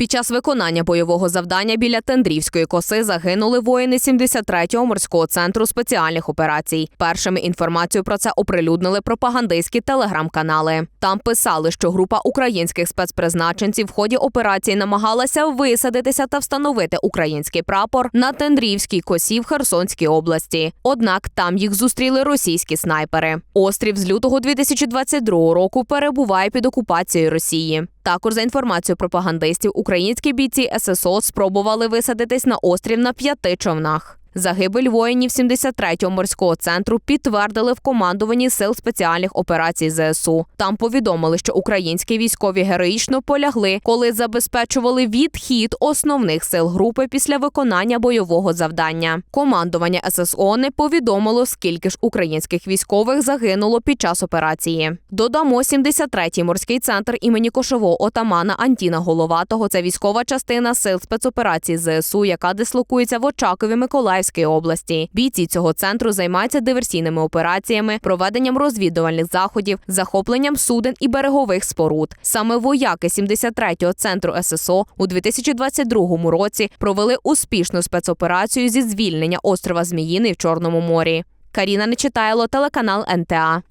Під час виконання бойового завдання біля Тендрівської коси загинули воїни 73-го морського центру спеціальних операцій. Першими інформацію про це оприлюднили пропагандистські телеграм-канали. Там писали, що група українських спецпризначенців в ході операції намагалася висадитися та встановити український прапор на Тендрівській косі в Херсонській області. Однак там їх зустріли російські снайпери. Острів з лютого 2022 року перебуває під окупацією Росії. Також за інформацією пропагандистів, українські бійці ССО спробували висадитись на острів на п'яти човнах. Загибель воїнів 73-го морського центру підтвердили в командуванні сил спеціальних операцій ЗСУ. Там повідомили, що українські військові героїчно полягли, коли забезпечували відхід основних сил групи після виконання бойового завдання. Командування ССО не повідомило, скільки ж українських військових загинуло під час операції. Додамо 73-й морський центр імені кошового отамана Антіна Головатого. Це військова частина сил спецоперацій ЗСУ, яка дислокується в Очакові Миколаївської області. Бійці цього центру займаються диверсійними операціями, проведенням розвідувальних заходів, захопленням суден і берегових споруд. Саме вояки 73-го центру ССО у 2022 році провели успішну спецоперацію зі звільнення острова Зміїний в Чорному морі. Каріна Нечитайло, телеканал НТА.